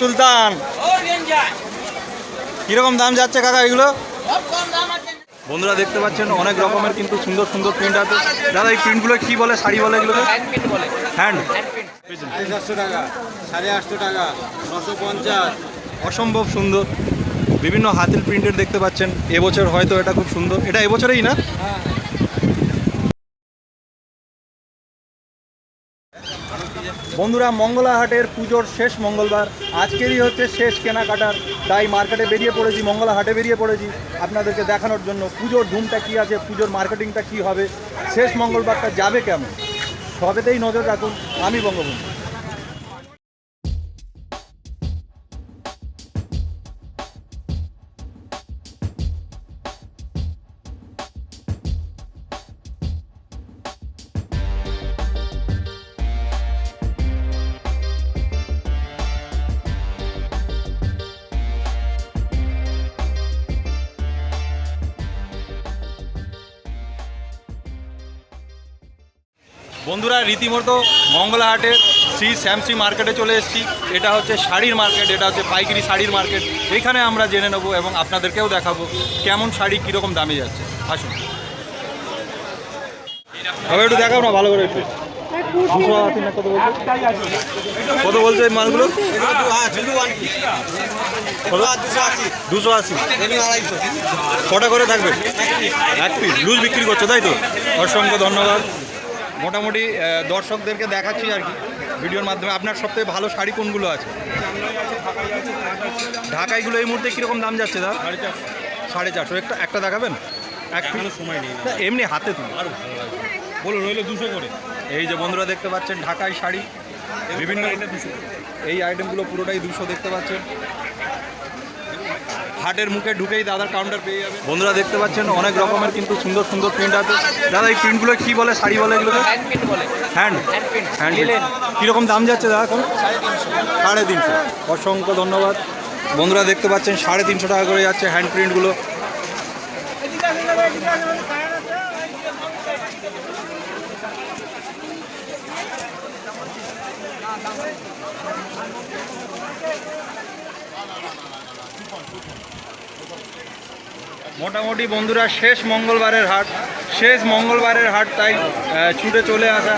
সুলতান। কীরকম দাম যাচ্ছে কাকা এগুলো? বন্ধুরা দেখতে পাচ্ছেন, অনেক রকমের কিন্তু সুন্দর সুন্দর প্রিন্ট আছে। দাদা, এই প্রিন্টগুলো কি বলে, শাড়ি বলে এগুলো হ্যান্ড সাড়ে আটশো টাকা পঞ্চাশ অসম্ভব সুন্দর। বিভিন্ন হাতের প্রিন্টের দেখতে পাচ্ছেন, এবছর হয়তো এটা খুব সুন্দর। এটা এবছরেই না? বন্ধুরা, মঙ্গলাহাটের পুজোর শেষ মঙ্গলবার। আজকেরই হচ্ছে শেষ কেনাকাটার। তাই মার্কেটে বেরিয়ে পড়েছি, মঙ্গলাহাটে বেরিয়ে পড়েছি আপনাদেরকে দেখানোর জন্য। পুজোর ধুমটা কী আছে, পুজোর মার্কেটিংটা কী হবে, শেষ মঙ্গলবারটা যাবে কেমন? সবেতেই নজর রাখুন, আমি বঙ্গবন্ধু। বন্ধুরা, রীতিমতো মঙ্গলা হাটে শ্রী শ্যামসি মার্কেটে চলে এসেছি। এটা হচ্ছে শাড়ির মার্কেট, এটা হচ্ছে পাইকারি শাড়ির মার্কেট। এখানে আমরা জেনে নেব এবং আপনাদেরকেও দেখাবো কেমন শাড়ি, কীরকম দামে যাচ্ছে। আসুন। তবে একটু দেখাও না, ভালো করে একটু। কত বলছে? মালগুলো? দুশো আশি। কটা করে থাকবে? এক পিস। লুজ বিক্রি করছ, তাই তো? অসংখ্য ধন্যবাদ। মোটামুটি দর্শকদেরকে দেখাচ্ছি আর কি ভিডিওর মাধ্যমে। আপনার সবথেকে ভালো শাড়ি কোনগুলো আছে? ঢাকাইগুলো এই মুহূর্তে কীরকম দাম যাচ্ছে দা সাড়ে চারশো। একটা একটা দেখাবেন? সময় নেই এমনি হাতে তুলি। আর বলো রইল দুশো করে। এই যে বন্ধুরা দেখতে পাচ্ছেন ঢাকাই শাড়ি। বিভিন্ন এই আইটেমগুলো পুরোটাই দুশো দেখতে পাচ্ছেন। হাটের মুখে ঢুকেই দাদার কাউন্টার পেয়ে যাবে। বন্ধুরা দেখতে পাচ্ছেন অনেক রকমের কিন্তু সুন্দর সুন্দর প্রিন্ট আছে। দাদা এই প্রিন্টগুলো কি বলে শাড়ি বলে এগুলোকে? হ্যান্ড হ্যান্ড কীরকম দাম যাচ্ছে দাদা এখন? সাড়ে তিনশো। অসংখ্য ধন্যবাদ। বন্ধুরা দেখতে পাচ্ছেন সাড়ে তিনশো টাকা করে যাচ্ছে হ্যান্ড প্রিন্টগুলো মোটামুটি বন্ধুরা শেষ মঙ্গলবারের হাট। শেষ মঙ্গলবারের হাট তাই ছুটে চলে আসা।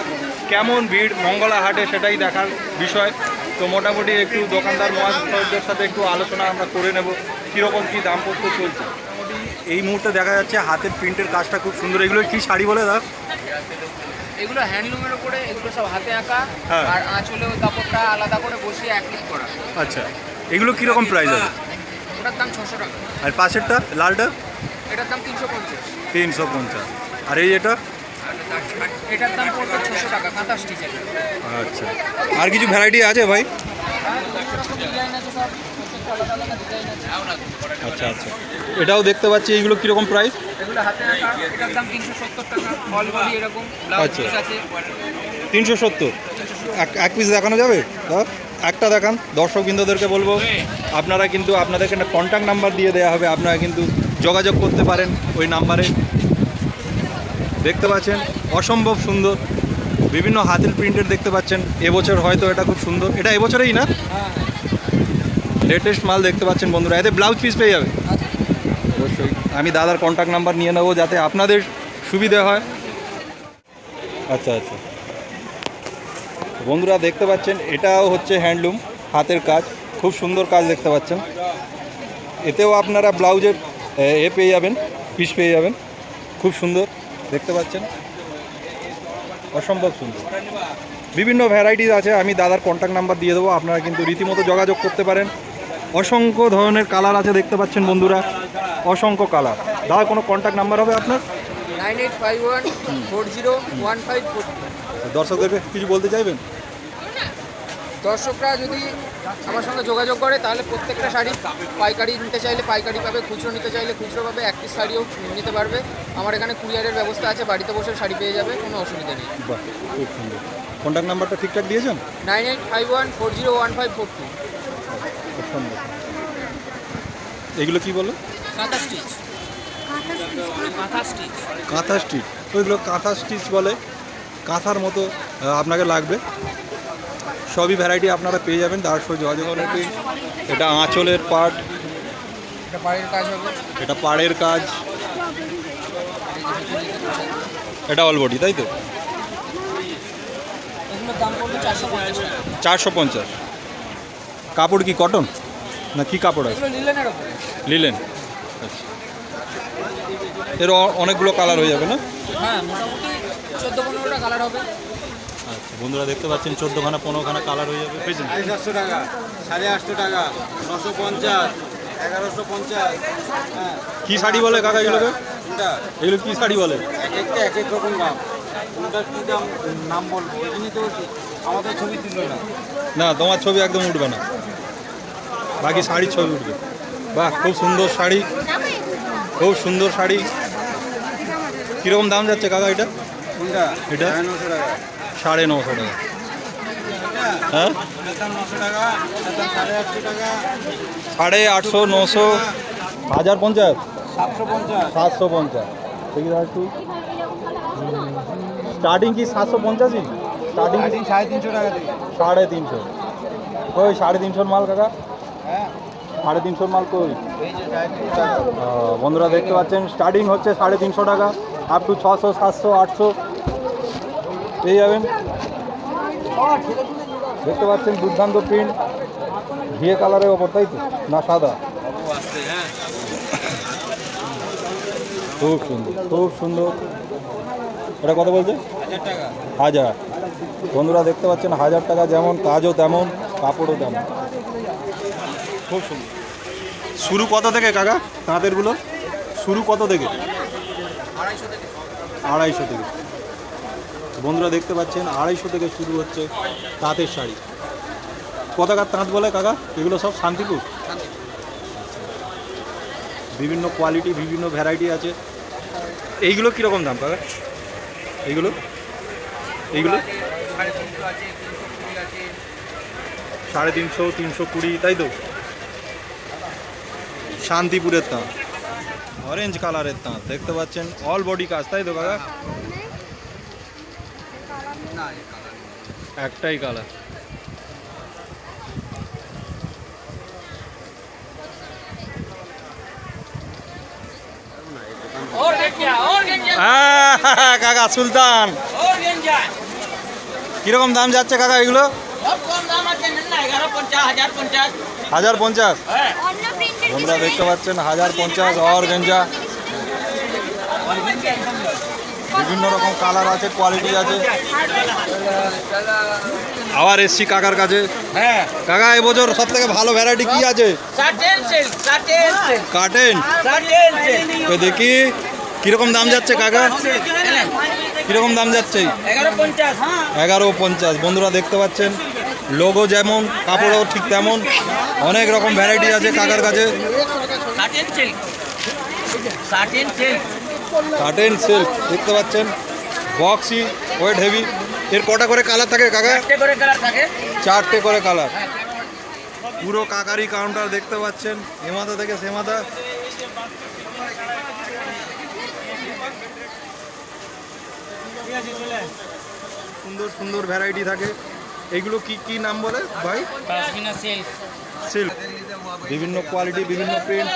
কেমন ভিড় মঙ্গলা হাটে সেটাই দেখার বিষয়। তো মোটামুটি একটু দোকানদার মহাশয়দের সাথে একটু আলোচনা আমরা করে নেব কীরকম কী দামপত্র চলছে। মোটামুটি এই মুহূর্তে দেখা যাচ্ছে হাতের প্রিন্টের কাজটা খুব সুন্দর। এগুলো কি শাড়ি বলে দাদা? এগুলো হ্যান্ডলুমের উপরে এগুলো সব হাতে আঁকা। হ্যাঁ। আর আঁচলে ওই কাপড়টা আলাদা করে বসিয়ে অ্যাপ্লিক করা। আচ্ছা। এগুলো কীরকম প্রাইস আছে ওটার দাম ছশো টাকা। আর পাশেরটা লালটা? এটার দাম তিনশো পঞ্চাশ। তিনশো পঞ্চাশ। আর এই এটা এটার দাম পড়বে ছশো টাকা কাঁথা স্টিচের আচ্ছা। আর কিছু ভ্যারাইটি আছে ভাই? আচ্ছা আচ্ছা। এটাও দেখতে পাচ্ছি এইগুলো কীরকম প্রাইস আচ্ছা। তিনশো সত্তর। এক এক পিস দেখানো যাবে? দাদা? একটা দেখান দর্শকবৃন্দদেরকে বলব, আপনারা কিন্তু আপনাদেরকে একটা কন্ট্যাক্ট নাম্বার দিয়ে দেওয়া হবে, আপনারা কিন্তু যোগাযোগ করতে পারেন ওই নাম্বারে দেখতে পাচ্ছেন, অসম্ভব সুন্দর, বিভিন্ন হাতের প্রিন্টের দেখতে পাচ্ছেন, এবছর হয়তো এটা খুব সুন্দর, এটা এবছরেই না? লেটেস্ট মাল দেখতে পাচ্ছেন বন্ধুরা, এতে ব্লাউজ পিস পেয়ে যাবে। অবশ্যই, আমি দাদার কন্ট্যাক্ট নাম্বার নিয়ে নেব যাতে আপনাদের সুবিধে হয়। আচ্ছা আচ্ছা। বন্ধুরা দেখতে পাচ্ছেন এটাও হচ্ছে হ্যান্ডলুম হাতের কাজ খুব সুন্দর কাজ দেখতে পাচ্ছেন। এতেও আপনারা ব্লাউজের এ, পেয়ে যাবেন পিস পেয়ে যাবেন খুব সুন্দর দেখতে পাচ্ছেন। অসম্ভব সুন্দর। বিভিন্ন ভ্যারাইটিস আছে আমি দাদার কন্ট্যাক্ট নাম্বার দিয়ে দেবো আপনারা কিন্তু রীতিমতো যোগাযোগ করতে পারেন। অসংখ্য ধরনের কালার আছে দেখতে পাচ্ছেন বন্ধুরা অসংখ্য কালার দাদা কোনো কন্ট্যাক্ট নাম্বার হবে আপনার? Nine eight five one four zero one five four দর্শকদেরকে কিছু বলতে চাইবেন? দর্শকরা যদি আমার সঙ্গে যোগাযোগ করে তাহলে প্রত্যেকটা শাড়ি পাইকারি নিতে চাইলে পাইকারি পাবে খুচরো নিতে চাইলে খুচরো পাবে এক পিস শাড়িও নিতে পারবে। আমার এখানে কুরিয়ারের ব্যবস্থা আছে বাড়িতে বসে শাড়ি পেয়ে যাবে কোনো অসুবিধা নেই। খুব সুন্দর। কন্ট্যাক্ট নাম্বারটা ঠিকঠাক দিয়েছেন? Nine eight five one four zero one five four two. এগুলো কি বলো? কাঁথা স্টিচ। কাঁথা স্টিচ কাঁথা স্টিচ। ওইগুলো কাঁথা স্টিচ। বলে কাঁথার মতো আপনাকে লাগবে। সবই ভ্যারাইটি আপনারা পেয়ে যাবেন। তার সঙ্গে যোগাযোগ করে এটা আঁচলের পাট এটা বাড়ির কাজ। এটা পাড়ের কাজ এটা অলবডি তাই তো? চারশো পঞ্চাশ। কাপড় কি কটন না কি কাপড় আছে? লিলেন আচ্ছা। এর অনেকগুলো কালার হয়ে যাবে না? হ্যাঁ মোটামুটি চোদ্দ পনেরোটা কালার হবে। আচ্ছা বন্ধুরা দেখতে পাচ্ছেন চোদ্দোখানা পনেরোখানা কালার হয়ে যাবে। সাড়ে সাতশো টাকা সাড়ে আটশো টাকা নশো পঞ্চাশ এগারোশো পঞ্চাশ হ্যাঁ। কি শাড়ি বলে কাকা এগুলোকে? এগুলো কি শাড়ি বলে? এক একটা এক এক রকম দাম। কোনটার কী দাম নাম বলব? ওই জন্যই তো আমাদের ছবি তুললো না। না তোমার ছবি একদম উঠবে না। বাকি শাড়ির ছবি উঠবে। বাহ খুব সুন্দর শাড়ি। খুব সুন্দর শাড়ি। কীরকম দাম যাচ্ছে কাকা এটা? এটা? নশো টাকা। সাড়ে নশো টাকা। হ্যাঁ? সাড়ে আটশো, নশো, হাজার পঞ্চাশ? সাতশো পঞ্চাশ। সাতশো স্টার্টিং কি সাতশো পঞ্চাশই? স্টার্টিং সাড়ে তিনশো? টাকা সাড়ে তিনশো সাড়ে তিনশোর মাল কাকা? সাড়ে তিনশোর মাল কই? বন্ধুরা দেখতে পাচ্ছেন, স্টার্টিং হচ্ছে সাড়ে তিনশো টাকা আপ টু ছশো, সাতশো, আটশো। পেয়ে যাবেন। দেখতে পাচ্ছেন দুর্দান্ত প্রিন্ট ঘিয়ে কালারের ওপর তাই তো? না সাদা? খুব সুন্দর খুব সুন্দর। এটা কত বলছে? হাজার। বন্ধুরা, দেখতে পাচ্ছেন হাজার টাকা যেমন কাজও তেমন, কাপড়ও তেমন। খুব সুন্দর। শুরু কত থেকে কাকা? তাঁতেরগুলো? শুরু কত থেকে। আড়াইশো থেকে। বন্ধুরা দেখতে পাচ্ছেন, আড়াইশো থেকে শুরু হচ্ছে তাঁতের শাড়ি। কতাকার তাঁত বলে কাকা? এগুলো সব শান্তিপুর? বিভিন্ন কোয়ালিটি বিভিন্ন ভ্যারাইটি আছে। এইগুলো কীরকম দাম কাকা? এইগুলো? এইগুলো? সাড়ে তিনশো তিনশো কুড়ি, তাই তো? শান্তিপুরের তাঁত। অরেঞ্জ কালারের তাঁত, দেখতে পাচ্ছেন? অল বডি কাজ, তাই তো কাকা? একটাই কালার কাকা সুলতান। কীরকম দাম যাচ্ছে কাকা এগুলো? হাজার পঞ্চাশ। তোমরা দেখতে পাচ্ছেন হাজার পঞ্চাশ, অর গেঞ্জা। বিভিন্ন রকম কালার আছে কোয়ালিটি আছে। আবার এসছি কাকার কাছে। হ্যাঁ। কাকা এবছর সব থেকে ভালো ভ্যারাইটি কি আছে? কাটেন তো দেখি কীরকম দাম যাচ্ছে কাকা? কীরকম দাম যাচ্ছে? এগারো পঞ্চাশ। এগারো পঞ্চাশ। বন্ধুরা দেখতে পাচ্ছেন লোগো যেমন কাপড়ও ঠিক তেমন। অনেক রকম ভ্যারাইটি আছে কাকার কাছে। কাটেন সিল্ক দেখতে পাচ্ছেন? বক্সি ওয়েট হেভি এর কটা করে কালার থাকে কাকা? চারটে করে কালার থাকে। চারটে করে কালার পুরো কাকারি কাউন্টার দেখতে পাচ্ছেন। এমাথা থেকে সেমাথা সুন্দর সুন্দর ভ্যারাইটি থাকে। এগুলো কি কি নাম বলে ভাই? সিল্ক বিভিন্ন কোয়ালিটি বিভিন্ন প্রিন্ট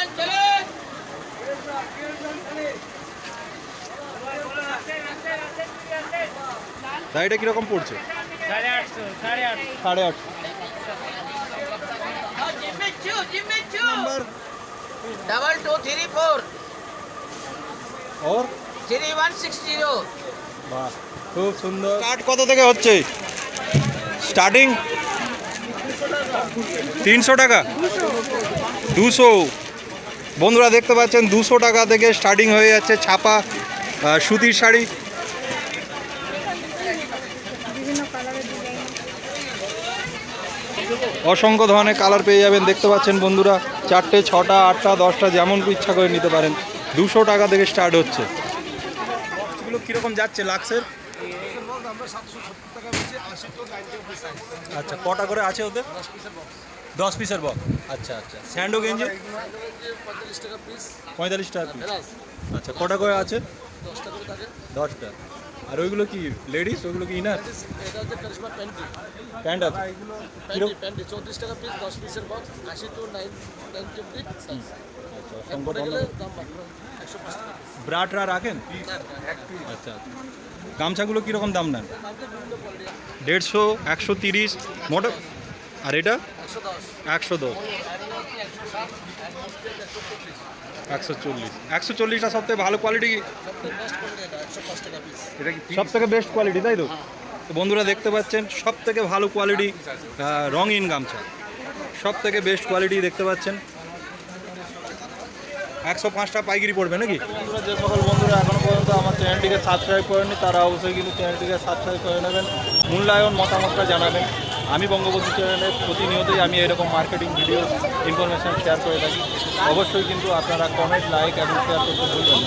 শাড়িটা কিরকম পড়ছে সাড়ে আটশো সাড়ে আটশো সাড়ে আটশো জিম্মিচু জিম্মিচু number double two three four ওর थ्री वन सिक्स जीरो বাহ খুব সুন্দর স্টার্ট কত থেকে হচ্ছে স্টার্টিং তিনশো টাকা দুশো বন্ধুরা দেখতে পাচ্ছেন দুশো টাকা থেকে স্টার্টিং হয়ে যাচ্ছে ছাপা আহ, সুতির শাড়ি অসংখ্য ধরনের কালার পেয়ে যাবেন। দেখতে পাচ্ছেন বন্ধুরা, চারটে, ছটা, আটটা, দশটা, যেমন ইচ্ছা করে নিতে পারেন। দুশো টাকা থেকে স্টার্ট হচ্ছে। এগুলো কীরকম যাচ্ছে লাক্সের? আচ্ছা কটা করে আছে ওদের? দশ পিসের বক আচ্ছা আচ্ছা। স্যান্ডো গেঞ্জি পঁয়তাল্লিশ টাকা পিস আচ্ছা কটা করে আছে? দশটা। আর ওইগুলো কি লেডিস ওইগুলো কি ইনার এটা হচ্ছে কারিশমা প্যান্টি প্যান্ট আছে। প্যান্টি প্যান্টি চৌত্রিশ টাকা পিস দশ পিসের বক্স আশি two nine nine fifty size সংকট গেলে দাম মাত্র একশো পাঁচ টাকা ব্রা ট্রা রাখেন? আচ্ছা গামছাগুলো কীরকম দাম নেন? দেড়শো একশো তিরিশ মোটা আর এটা? একশো দশ। একশো চল্লিশ। একশো চল্লিশটা সব থেকে ভালো কোয়ালিটি সবথেকে এটা একশো পাঁচ টাকা পিস এটা সব থেকে বেস্ট কোয়ালিটি তাই তো? বন্ধুরা দেখতে পাচ্ছেন সব থেকে ভালো কোয়ালিটি রঙিন গামছা। সব থেকে বেস্ট কোয়ালিটি দেখতে পাচ্ছেন। একশো পাঁচটা পাইকারি পড়বে নাকি? বন্ধুরা যে সকল বন্ধুরা এখনও পর্যন্ত আমার চ্যানেলটিকে সাবস্ক্রাইব করেনি তারা অবশ্যই কিন্তু চ্যানেলটিকে সাবস্ক্রাইব করে নেবেন। মূল্যায়ন মতামতটা জানাবেন। আমি বঙ্গবন্ধু চ্যানেলে প্রতিনিয়তই আমি এরকম মার্কেটিং ভিডিও ইনফরমেশান শেয়ার করে থাকি অবশ্যই কিন্তু আপনারা কমেন্ট লাইক এবং শেয়ার করতে ভুলবেন।